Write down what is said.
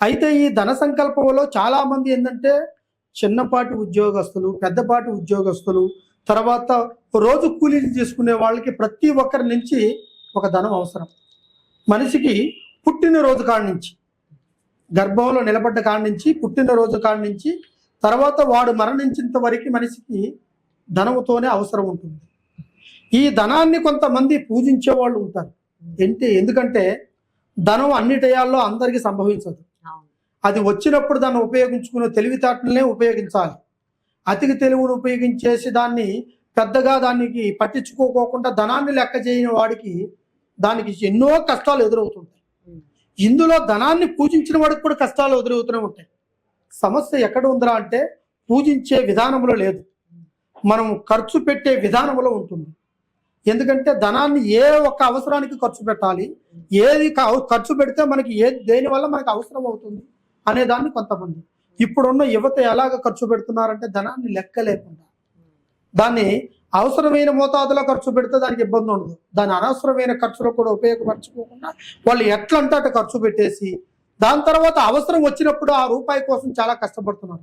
అయితే ఈ ధన సంకల్పంలో చాలామంది ఏంటంటే చిన్నపాటి ఉద్యోగస్తులు పెద్దపాటి ఉద్యోగస్తులు తర్వాత రోజు కూలీలు చేసుకునే వాళ్ళకి ప్రతి ఒక్కరి నుంచి ఒక ధనం అవసరం. మనిషికి పుట్టినరోజు కాడి నుంచి గర్భంలో నిలబడ్డ కాడి నుంచి పుట్టినరోజు కాడి నుంచి తర్వాత వాడు మరణించేంత వరకు మనిషికి ధనముతోనే అవసరం ఉంటుంది. ఈ ధనాన్ని కొంతమంది పూజించే వాళ్ళు ఉంటారు. ఏంటి? ఎందుకంటే ధనం అన్ని టయాల్లో అందరికీ సంభవించదు. అది వచ్చినప్పుడు దాన్ని ఉపయోగించుకునే తెలివితేటలనే ఉపయోగించాలి. అతికి తెలివిని ఉపయోగించేసి దాన్ని పెద్దగా దానికి పట్టించుకోకోకుండా ధనాన్ని లెక్క చేయని వాడికి దానికి ఎన్నో కష్టాలు ఎదురవుతుంటాయి. ఇందులో ధనాన్ని పూజించిన వాడికి కూడా కష్టాలు ఎదురవుతూనే ఉంటాయి. సమస్య ఎక్కడ ఉందిరా అంటే పూజించే విధానంలో లేదు. మనం ఖర్చు పెట్టే విధానంలో ఉంటుంది. ఎందుకంటే ధనాన్ని ఏ ఒక్క అవసరానికి ఖర్చు పెట్టాలి. ఏది ఖర్చు పెడితే మనకి ఏ దేని వల్ల మనకి అవసరం అవుతుంది? అనే దాన్ని కొంతమంది. ఇప్పుడున్న యువత ఎలాగ ఖర్చు పెడుతున్నారంటే ధనాన్ని లెక్క లేకుండా. దాన్ని అవసరమైన మోతాదులో ఖర్చు పెడితే దానికి ఇబ్బంది ఉండదు. దాని అనవసరమైన ఖర్చులో కూడా ఉపయోగపరచుకోకుండా వాళ్ళు ఎట్లంటే అటు ఖర్చు పెట్టేసి దాని తర్వాత అవసరం వచ్చినప్పుడు ఆ రూపాయి కోసం చాలా కష్టపడుతున్నారు.